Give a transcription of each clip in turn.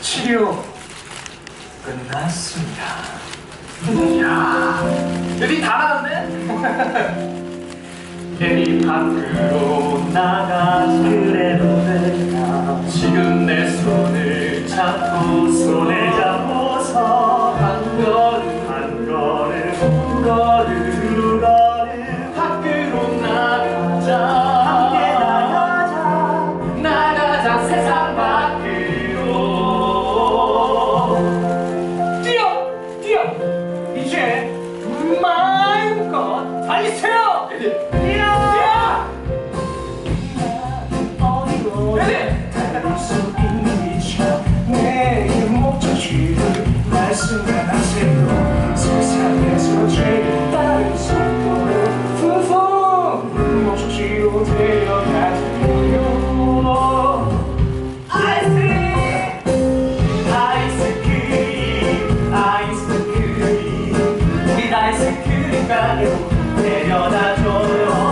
치료 끝났습니다. 이야, 여기 다 나갔네? 내리 밖으로 나가 그래도 되나 지금 내 손을 잡고 있어요! 에디! 야! 말씀하세요 세상에서 제일 빠른 속도로 풍성 목적지로 데려가세요 아이스크림 아이스크림 아이스크림 우리 아이스크림 가게로 데려다줘요.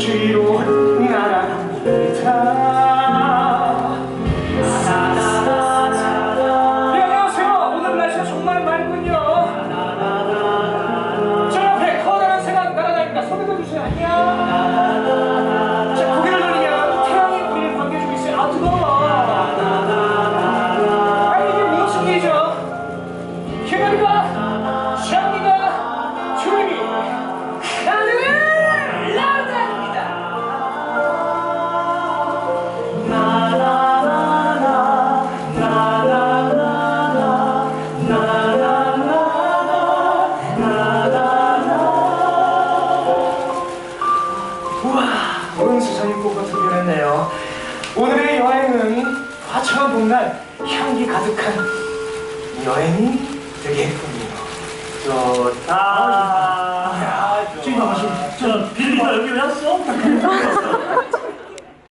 Shiroa. 우와, 은수선인꽃 같은 노래네요. 오늘의 여행은 화창한 봄날 향기 가득한 여행이 되겠군요. 좋다. 야, 저기 봐봐, 저기. 저 비리가 여기 왔어.